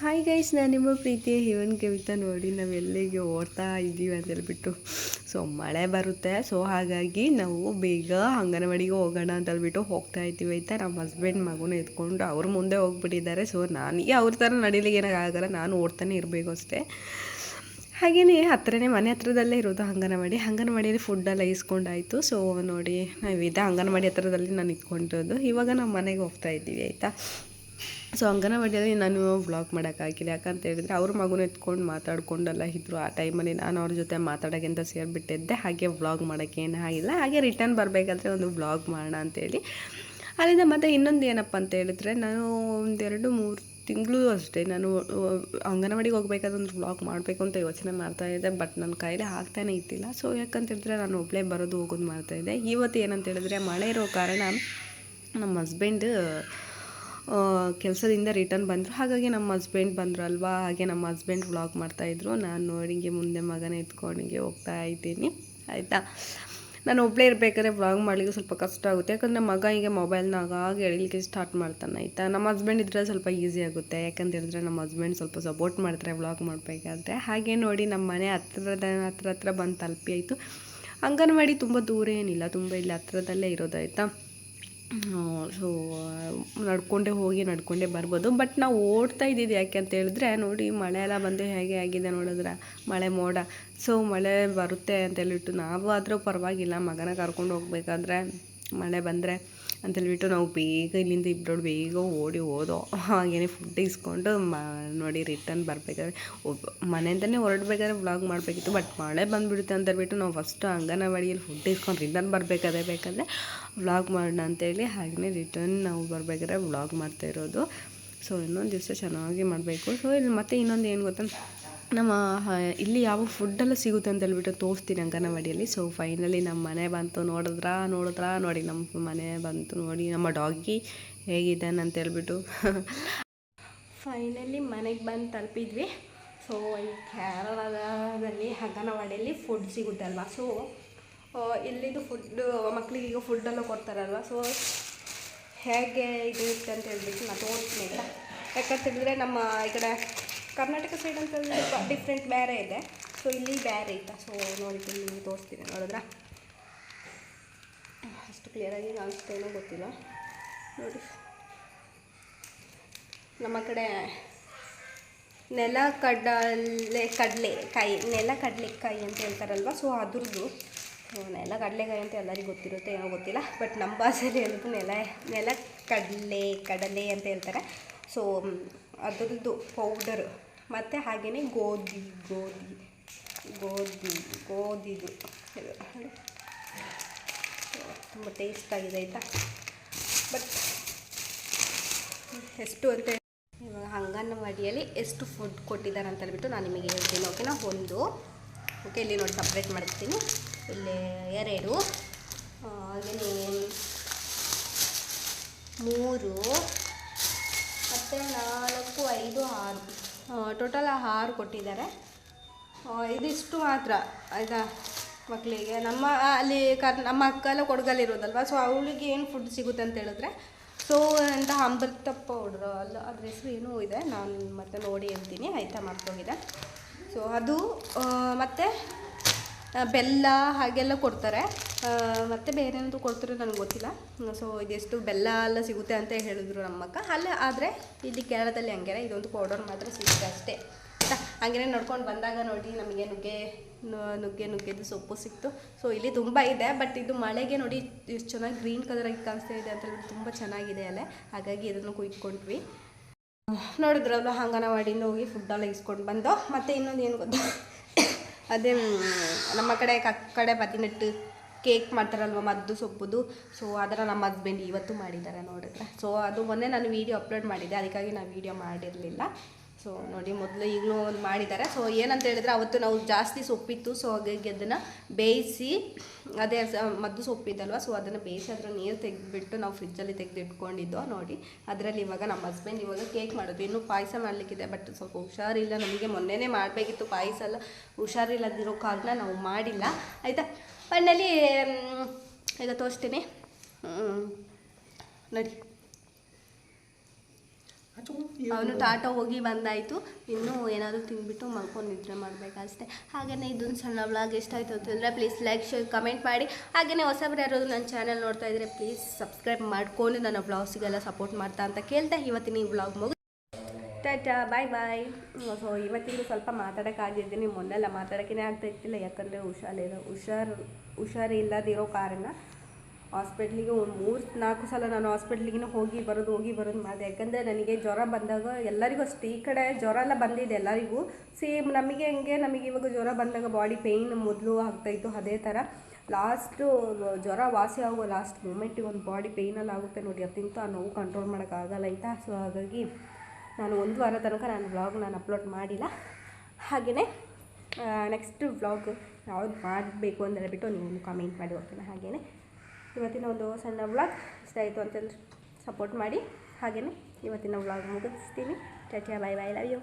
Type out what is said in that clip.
Hi guys ನಾನು ನಿಮ್ಮ ಪ್ರೀತಿಯ ಹೇವನ್ ಕವಿತಾ ನೋಡಿ, ನಾವು ಎಲ್ಲಿಗೆ ಓಡ್ತಾ ಇದ್ದೀವಿ ಅಂತ ಹೇಳ್ಬಿಟ್ಟು ಸೊ ಮಳೆ ಬರುತ್ತೆ. ಸೊ ಹಾಗಾಗಿ ನಾವು ಬೇಗ ಅಂಗನವಾಡಿಗೆ ಹೋಗೋಣ ಅಂತ ಹೇಳ್ಬಿಟ್ಟು ಹೋಗ್ತಾ ಇದ್ದೀವಿ ಆಯಿತಾ. ನಮ್ಮ ಹಸ್ಬೆಂಡ್ ಮಗುನ ಎತ್ಕೊಂಡು ಅವ್ರ ಮುಂದೆ ಹೋಗ್ಬಿಟ್ಟಿದ್ದಾರೆ. ಸೊ ನನಗೆ ಅವ್ರ ಥರ ನಡೀಲಿಕ್ಕೆ ಏನಾಗಲ್ಲ ನಾನು ಓಡ್ತಾನೆ ಇರಬೇಕು ಅಷ್ಟೇ. ಹಾಗೆಯೇ ಹತ್ರನೇ ಮನೆ ಹತ್ರದಲ್ಲೇ ಇರೋದು ಅಂಗನವಾಡಿ. ಅಂಗನವಾಡಿಯಲ್ಲಿ ಫುಡ್ಡೆಲ್ಲ ಇಸ್ಕೊಂಡಾಯಿತು. ಸೊ ನೋಡಿ ನಾವು ಇದೆ ಅಂಗನವಾಡಿ ಹತ್ರದಲ್ಲಿ ನಾನು ಇಟ್ಕೊಂಡಿರೋದು. ಇವಾಗ ನಮ್ಮ ಮನೆಗೆ ಹೋಗ್ತಾ ಇದ್ದೀವಿ ಆಯಿತಾ. ಸೊ ಅಂಗನವಾಡಿಯಲ್ಲಿ ನಾನು ವ್ಲಾಗ್ ಮಾಡೋಕ್ಕಾಗಿಲ್ಲ ಯಾಕಂತ ಹೇಳಿದ್ರೆ ಅವ್ರ ಮಗುನ ಎತ್ಕೊಂಡು ಮಾತಾಡ್ಕೊಂಡೆಲ್ಲ ಇದ್ರು ಆ ಟೈಮಲ್ಲಿ ನಾನು ಅವ್ರ ಜೊತೆ ಮಾತಾಡೋಕ್ಕೆ ಅಂತ ಸೇರಿಬಿಟ್ಟಿದ್ದೆ. ಹಾಗೆ ವ್ಲಾಗ್ ಮಾಡೋಕ್ಕೆ ಏನೂ ಆಗಿಲ್ಲ. ಹಾಗೆ ರಿಟರ್ನ್ ಬರಬೇಕಾದ್ರೆ ಒಂದು ವ್ಲಾಗ್ ಮಾಡೋಣ ಅಂತೇಳಿ ಅಲ್ಲಿಂದ ಮತ್ತೆ ಇನ್ನೊಂದು ಏನಪ್ಪ ಅಂತ ಹೇಳಿದ್ರೆ, ನಾನು ಒಂದೆರಡು ಮೂರು ತಿಂಗಳು ಅಷ್ಟೇ ನಾನು ಅಂಗನವಾಡಿಗೆ ಹೋಗ್ಬೇಕಾದ್ರೆ ಒಂದು ವ್ಲಾಗ್ ಮಾಡಬೇಕು ಅಂತ ಯೋಚನೆ ಮಾಡ್ತಾ ಇದ್ದೆ. ಬಟ್ ನನ್ನ ಕೈಲಿ ಆಗ್ತಾನೆ ಇತ್ತಿಲ್ಲ ಸೊ ಯಾಕಂತ ಹೇಳಿದ್ರೆ ನಾನು ಒಬ್ಬಳೇ ಬರೋದು ಹೋಗೋದು ಮಾಡ್ತಾಯಿದ್ದೆ ಇವತ್ತು ಏನಂತ ಹೇಳಿದ್ರೆ ಮಳೆ ಇರೋ ಕಾರಣ ನಮ್ಮ ಹಸ್ಬೆಂಡ್ ಕೆಲಸದಿಂದ ರಿಟರ್ನ್ ಬಂದರು. ಹಾಗಾಗಿ ನಮ್ಮ ಹಸ್ಬೆಂಡ್ ಬಂದರು ಅಲ್ವಾ? ಹಾಗೆ ನಮ್ಮ ಹಸ್ಬೆಂಡ್ ವ್ಲಾಗ್ ಮಾಡ್ತಾಯಿದ್ರು ನಾನು ಹಿಂಗೆ ಮುಂದೆ ಮಗನ ಹಿಂಗೆ ಹೋಗ್ತಾ ಇದ್ದೀನಿ. ಆಯಿತಾ? ನಾನು ಒಬ್ಬಳೇ ಇರಬೇಕಾದ್ರೆ ವ್ಲಾಗ್ ಮಾಡಲಿಕ್ಕೆ ಸ್ವಲ್ಪ ಕಷ್ಟ ಆಗುತ್ತೆ. ಯಾಕಂದರೆ ಮಗ ಹೀಗೆ ಮೊಬೈಲ್ನಾಗ ಆಗಾಗ ಎಳಿಲಿಕ್ಕೆ ಸ್ಟಾರ್ಟ್ ಮಾಡ್ತಾನೆ, ಆಯಿತಾ? ನಮ್ಮ ಹಸ್ಬೆಂಡ್ ಇದ್ದರೆ ಸ್ವಲ್ಪ ಈಸಿ ಆಗುತ್ತೆ. ಯಾಕಂತ ಹೇಳಿದ್ರೆ ನಮ್ಮ ಹಸ್ಬೆಂಡ್ ಸ್ವಲ್ಪ ಸಪೋರ್ಟ್ ಮಾಡ್ತಾರೆ ವ್ಲಾಗ್ ಮಾಡಬೇಕಾದ್ರೆ. ಹಾಗೆ ನೋಡಿ ನಮ್ಮ ಮನೆ ಹತ್ರದ ಹತ್ರ ಹತ್ರ ಬಂದು ತಲುಪಿ ಆಯಿತು. ಅಂಗನವಾಡಿ ತುಂಬ ದೂರ ಏನಿಲ್ಲ. ತುಂಬ ಇಲ್ಲಿ ಹತ್ರದಲ್ಲೇ ಇರೋದಾಯ್ತಾ ಸೊ ನಡ್ಕೊಂಡೇ ಹೋಗಿ ನಡ್ಕೊಂಡೇ ಬರ್ಬೋದು. ಬಟ್ ನಾವು ಓಡ್ತಾ ಇದ್ದಿದ್ದು ಯಾಕೆ ಅಂತ ಹೇಳಿದ್ರೆ, ನೋಡಿ ಮಳೆ ಎಲ್ಲ ಬಂದು ಹೇಗೆ ಆಗಿದೆ ನೋಡಿದ್ರೆ? ಮಳೆ ಮೋಡ. ಸೊ ಮಳೆ ಬರುತ್ತೆ ಅಂತ ಹೇಳಿಬಿಟ್ಟು ನಾವು ಆದರೂ ಪರವಾಗಿಲ್ಲ. ಮಗನ ಕರ್ಕೊಂಡು ಹೋಗ್ಬೇಕಾದ್ರೆ ಮಳೆ ಬಂದರೆ ಅಂತೇಳ್ಬಿಟ್ಟು ನಾವು ಬೇಗ ಇಲ್ಲಿಂದ ಇಬ್ಬರು ಬೇಗ ಓಡಿ ಹೋದೋ ಹಾಗೇನೆ ಫುಡ್ ಇಸ್ಕೊಂಡು ಮ, ನೋಡಿ ರಿಟರ್ನ್ ಬರಬೇಕಾದ್ರೆ. ಒಬ್ಬ ಮನೆಯಿಂದನೇ ಹೊರಡ್ಬೇಕಾದ್ರೆ ವ್ಲಾಗ್ ಮಾಡಬೇಕಿತ್ತು ಬಟ್ ಮಳೆ ಬಂದುಬಿಡುತ್ತೆ ಅಂತ ಹೇಳ್ಬಿಟ್ಟು ನಾವು ಫಸ್ಟು ಅಂಗನವಾಡಿಯಲ್ಲಿ ಫುಡ್ ಇಸ್ಕೊಂಡು ರಿಟರ್ನ್ ಬರಬೇಕಾದ್ರೆ ಬೇಕಾದರೆ ವ್ಲಾಗ್ ಮಾಡೋಣ ಅಂತೇಳಿ ಹಾಗೆಯೇ ರಿಟರ್ನ್ ನಾವು ಬರಬೇಕಾದ್ರೆ ವ್ಲಾಗ್ ಮಾಡ್ತಾ ಇರೋದು. ಸೊ ಇನ್ನೊಂದು ದಿವಸ ಚೆನ್ನಾಗಿ ಮಾಡಬೇಕು. ಸೊ ಇಲ್ಲಿ ಮತ್ತೆ ಇನ್ನೊಂದು ಏನು ಗೊತ್ತಾ? ನಮ್ಮ ಇಲ್ಲಿ ಯಾವ ಫುಡ್ಡೆಲ್ಲ ಸಿಗುತ್ತೆ ಅಂತ ಹೇಳ್ಬಿಟ್ಟು ತೋರಿಸ್ತೀನಿ ಅಂಗನವಾಡಿಯಲ್ಲಿ. ಸೊ ಫೈನಲಿ ನಮ್ಮ ಮನೆ ಬಂತು. ನೋಡಿದ್ರಾ ನೋಡಿದ್ರಾ? ನೋಡಿ ನಮ್ಮ ಮನೆ ಬಂತು ನೋಡಿ. ನಮ್ಮ ಡಾಗಿ ಹೇಗಿದ್ದಾನೆ ಅಂತ ಹೇಳ್ಬಿಟ್ಟು. ಫೈನಲಿ ಮನೆಗೆ ಬಂದು ತಲುಪಿದ್ವಿ. ಸೊ ಈ ಕೇರಳದಲ್ಲಿ, ಅಂಗನವಾಡಿಯಲ್ಲಿ ಫುಡ್ ಸಿಗುತ್ತೆ ಅಲ್ವಾ ಸೊ ಇಲ್ಲಿದು ಫುಡ್ ಮಕ್ಕಳಿಗೆ ಈಗ ಫುಡ್ಡೆಲ್ಲ ಕೊಡ್ತಾರಲ್ವ? ಸೊ ಹೇಗೆ ಇದು ಇರುತ್ತೆ ಅಂತ ಹೇಳ್ಬಿಟ್ಟು ನಾನು ತೋರಿಸ್ತೀನಿ ಯಾಕಂತ ಹೇಳಿದ್ರೆ ನಮ್ಮ ಈ ಕಡೆ ಕರ್ನಾಟಕ ಸೈಡ್ ಅಂತ ಡಿಫ್ರೆಂಟ್ ಬೇರೆ ಇದೆ. ಸೊ ಇಲ್ಲಿ ಬೇರೆ ಐತಾ. ಸೊ ನೋಡಿ ನಿಮಗೆ ತೋರಿಸ್ತೀನಿ ನೋಡಿದ್ರ? ಅಷ್ಟು ಕ್ಲಿಯರಾಗಿ ಕಾಣಿಸ್ತೇನೋ ಗೊತ್ತಿಲ್ಲ. ನೋಡಿ. ನಮ್ಮ ಕಡೆ ನೆಲ ಕಡಲೆ ಕಾಯಿ, ನೆಲ ಕಡಲೆಕಾಯಿ ಅಂತ ಹೇಳ್ತಾರಲ್ವ? ಸೊ ಅದ್ರದ್ದು. ನೆಲ ಕಡಲೆಕಾಯಿ ಅಂತ ಎಲ್ಲರಿಗೂ ಗೊತ್ತಿರುತ್ತೆ, ಏನೋ ಗೊತ್ತಿಲ್ಲ. ಬಟ್ ನಮ್ಮ ಭಾಷೆಯಲ್ಲಿ ಹೇಳಿದ್ರು ನೆಲ ನೆಲ ಕಡಲೆ ಕಡಲೆ ಅಂತ ಹೇಳ್ತಾರೆ. ಸೊ ಅದರದ್ದು ಪೌಡರು ಮತ್ತು ಹಾಗೆಯೇ ಗೋಧಿ ಗೋಧಿ ಗೋಧಿ, ಗೋಧಿದು. ಇದು. ತುಂಬ ಟೇಸ್ಟ್ ಆಗಿದೆ, ಆಯಿತಾ? ಬಟ್ ಎಷ್ಟು ಅಂತ ಇವಾಗ ಅಂಗನವಾಡಿಯಲ್ಲಿ ಎಷ್ಟು ಫುಡ್ ಕೊಟ್ಟಿದ್ದಾರೆ ಅಂತ ಹೇಳ್ಬಿಟ್ಟು ನಾನು ನಿಮಗೆ ಹೇಳ್ತೀನಿ ಓಕೆನಾ ಒಂದು. ಓಕೆ ಇಲ್ಲಿ ನೋಡಿ ಸಪ್ರೇಟ್ ಮಾಡ್ತೀನಿ ಇಲ್ಲಿ ಎರಡು. ಹಾಗೆಯೇ ಮೂರು ಮತ್ತು ನಾಲ್ಕು ಐದು ಆರು ಟೋಟಲ್ ಆರು ಕೊಟ್ಟಿದ್ದಾರೆ. ಇದಿಷ್ಟು ಮಾತ್ರ, ಆಯಿತಾ ಮಕ್ಕಳಿಗೆ ನಮ್ಮ ಅಲ್ಲಿ ಕರ್, ನಮ್ಮ ಅಕ್ಕಲ್ಲ ಕೊಡಗಲ್ಲಿರೋದಲ್ವ ಸೊ ಅವಳಿಗೆ ಏನು ಫುಡ್ ಸಿಗುತ್ತೆ ಅಂತ ಹೇಳಿದ್ರೆ ಸೊ ಅಂತ ಅಮೃತ ಪೌಡ್ರ್ ಅಲ್ಲ, ಅದ್ರ ಹೆಸರು ಏನೂ ಇದೆ, ನಾನು ಮತ್ತೆ ನೋಡಿ ಹೇಳ್ತೀನಿ, ಆಯಿತಾ, ಮರ್ತೋಗಿದೆ. ಸೊ ಅದು ಮತ್ತು ಬೆಲ್ಲ ಹಾಗೆಲ್ಲ ಕೊಡ್ತಾರೆ. ಮತ್ತು ಬೇರೆ ಏನಾದರೂ ಕೊಡ್ತಾರೆ ನನಗೆ ಗೊತ್ತಿಲ್ಲ. ಸೊ ಇದೆಷ್ಟು ಬೆಲ್ಲ ಎಲ್ಲ ಸಿಗುತ್ತೆ ಅಂತ ಹೇಳಿದ್ರು ನಮ್ಮಕ್ಕ. ಅಲ್ಲೇ, ಆದರೆ ಇಲ್ಲಿ ಕೇರಳದಲ್ಲಿ ಹಂಗೆ ಇದೊಂದು ಪೌಡರ್ ಮಾತ್ರ ಸಿಗುತ್ತೆ ಅಷ್ಟೇ. ಹಂಗೇನೆ ಹಂಗೆ ನೋಡ್ಕೊಂಡು ಬಂದಾಗ ನೋಡಿ ನಮಗೆ ನುಗ್ಗೆ ನುಗ್ಗೆ, ನುಗ್ಗೆದು ಸೊಪ್ಪು ಸಿಕ್ತು. ಸೊ ಇಲ್ಲಿ ತುಂಬ ಇದೆ ಬಟ್ ಇದು ಮಳೆಗೆ ನೋಡಿ ಎಷ್ಟು ಚೆನ್ನಾಗಿ ಗ್ರೀನ್ ಕಲರಾಗಿ ಕಾಣಿಸ್ತಾ ಇದೆ ಅಂತ ಹೇಳಿ ತುಂಬ ಚೆನ್ನಾಗಿದೆ ಅಲ್ಲೇ ಹಾಗಾಗಿ ಇದನ್ನು ಕುಯ್ಕೊಂಡ್ವಿ. ನೋಡಿದ್ರಲ್ಲ ಅಂಗನವಾಡಿಯಿಂದ ಹೋಗಿ ಫುಡ್ಡೆಲ್ಲ ಇಸ್ಕೊಂಡು ಬಂದು. ಮತ್ತು ಇನ್ನೊಂದು ಏನು ಗೊತ್ತಾ? ಅದೇ ನಮ್ಮ ಕಡೆ ಕಡೆ ಬದಿನೆಟ್ಟು ಕೇಕ್ ಮಾಡ್ತಾರಲ್ವ ಮದ್ದು ಸೊಪ್ಪುದು. ಸೊ ಅದನ್ನು ನಮ್ಮ ಹಸ್ಬೆಂಡ್ ಇವತ್ತು ಮಾಡಿದ್ದಾರೆ ನೋಡಿದ್ರೆ. ಸೊ ಅದು ಮೊನ್ನೆ ನಾನು ವೀಡಿಯೋ ಅಪ್ಲೋಡ್ ಮಾಡಿದ್ದೆ. ಅದಕ್ಕಾಗಿ ನಾನು ವೀಡಿಯೋ ಮಾಡಿರಲಿಲ್ಲ. ಸೊ ನೋಡಿ, ಮೊದಲು ಈಗಲೂ ಒಂದು ಮಾಡಿದ್ದಾರೆ. ಸೊ ಏನಂತ ಹೇಳಿದ್ರೆ ಅವತ್ತು ನಾವು ಜಾಸ್ತಿ ಸೊಪ್ಪಿತ್ತು. ಸೊ ಹಾಗಾಗಿ ಅದನ್ನು ಬೇಯಿಸಿ, ಅದೇ ಮದ್ದು ಸೊಪ್ಪಿದ್ದಲ್ವ ಸೊ ಅದನ್ನು ಬೇಯಿಸಿ ಅದರ ನೀರು ತೆಗೆದುಬಿಟ್ಟು ನಾವು ಫ್ರಿಜ್ಜಲ್ಲಿ ತೆಗೆದು ಇಟ್ಕೊಂಡಿದ್ದೋ ನೋಡಿ, ಅದರಲ್ಲಿ ಇವಾಗ ನಮ್ಮ ಹಸ್ಬೆಂಡ್ ಇವಾಗ ಕೇಕ್ ಮಾಡೋದು ಇನ್ನೂ ಪಾಯಸ ಮಾಡಲಿಕ್ಕಿದೆ, ಬಟ್ ಸ್ವಲ್ಪ ಹುಷಾರಿಲ್ಲ. ನಮಗೆ ಮೊನ್ನೆನೇ ಮಾಡಬೇಕಿತ್ತು ಪಾಯಸ ಎಲ್ಲ. ಹುಷಾರಿಲ್ಲದಿರೋ ಕಾರಣ ನಾವು ಮಾಡಿಲ್ಲ. ಆಯಿತಾ? ಫೈನಲಿ ಈಗ ತೋರಿಸ್ತೀನಿ. ನೋಡಿ. ಅವನು ಟಾಟಾ ಹೋಗಿ ಬಂದಾಯಿತು. ಇನ್ನೂ ಏನಾದರೂ ತಿಂದ್ಬಿಟ್ಟು ಮಲ್ಕೊಂಡು ನಿದ್ರೆ ಮಾಡಬೇಕಷ್ಟೇ. ಹಾಗೆಯೇ ಇದೊಂದು ಸಣ್ಣ ಬ್ಲಾಗ್ ಎಷ್ಟಾಯಿತು ಅಂತಂದರೆ ಪ್ಲೀಸ್ ಲೈಕ್ ಶೇರ್ ಕಮೆಂಟ್ ಮಾಡಿ. ಹಾಗೆಯೇ ಹೊಸಬ್ರು ಯಾರಾದರೂ ನನ್ನ ಚಾನಲ್ ನೋಡ್ತಾ ಇದ್ದರೆ ಪ್ಲೀಸ್ ಸಬ್ಸ್ಕ್ರೈಬ್ ಮಾಡ್ಕೊಂಡು ನನ್ನ ಬ್ಲಾಗ್ಸಿಗೆಲ್ಲ ಸಪೋರ್ಟ್ ಮಾಡ್ತಾ ಅಂತ ಕೇಳ್ತಾ ಇವತ್ತಿನ ಈ ಬ್ಲಾಗ್ ಮುಗಿ ಟಾಟಾ ಬಾಯ್ ಬಾಯ್ ಸೊ ಇವತ್ತಿಂದು ಸ್ವಲ್ಪ ಮಾತಾಡೋಕ್ಕಾಗಿದ್ದೀನಿ ಮೊನ್ನೆಲ್ಲ ಮಾತಾಡೋಕ್ಕೇ ಆಗ್ತಾ ಇತ್ತಿಲ್ಲ ಯಾಕಂದರೆ ಹುಷಾರಿಲ್ಲ ಹುಷಾರು ಹುಷಾರಿಲ್ಲದಿರೋ ಕಾರಣ. ಹಾಸ್ಪಿಟ್ಲಿಗೆ ಒಂದು ಮೂರು ನಾಲ್ಕು ಸಲ ನಾನು ಹಾಸ್ಪಿಟ್ಲಿಗೆ ಹೋಗಿ ಬರೋದು ಹೋಗಿ ಬರೋದು ಮಾಡಿದೆ. ಯಾಕಂದರೆ ನನಗೆ ಜ್ವರ ಬಂದಾಗ ಎಲ್ಲರಿಗೂ ಅಷ್ಟೇ, ಈ ಕಡೆ ಜ್ವರ ಎಲ್ಲ ಬಂದಿದೆ ಎಲ್ಲರಿಗೂ. ಸೇಮ್ ನಮಗೆ ಹಂಗೆ, ನಮಗೆ ಇವಾಗ ಜ್ವರ ಬಂದಾಗ ಬಾಡಿ ಪೇಯ್ನ್ ಮೊದಲು ಆಗ್ತಾಯಿತ್ತು ಅದೇ ಥರ. ಲಾಸ್ಟು ಜ್ವರ ವಾಸಿ ಆಗೋ ಲಾಸ್ಟ್ ಮೂಮೆಂಟಿಗೆ ಒಂದು ಬಾಡಿ ಪೇಯ್ನಲ್ಲಿ ಆಗುತ್ತೆ ನೋಡಿ ಅದಿಂತ ಆ ನೋವು ಕಂಟ್ರೋಲ್ ಮಾಡೋಕ್ಕಾಗಲ್ಲ ಆಯಿತಾ ಸೊ ಹಾಗಾಗಿ ನಾನು ಒಂದು ವಾರ ತನಕ ನಾನು ವ್ಲಾಗ್ ನಾನು ಅಪ್ಲೋಡ್ ಮಾಡಿಲ್ಲ. ಹಾಗೆಯೇ ನೆಕ್ಸ್ಟ್ ವ್ಲಾಗ್ ಯಾವ್ದು ಮಾಡಬೇಕು ಅಂತ ಹೇಳ್ಬಿಟ್ಟು ನೀವು ಕಾಮೆಂಟ್ ಮಾಡಿ ಓಕೆನಾ ಹಾಗೆಯೇ. ಇವತ್ತಿನ ಒಂದು ಸಣ್ಣ ವ್ಲಾಗ್ ಇಷ್ಟ ಆಯಿತು ಅಂತಂದ್ರೆ ಸಪೋರ್ಟ್ ಮಾಡಿ. ಹಾಗೆಯೇ ಇವತ್ತಿನ ವ್ಲಾಗ್ ಮುಗಿಸ್ತೀನಿ. Tata bye bye love you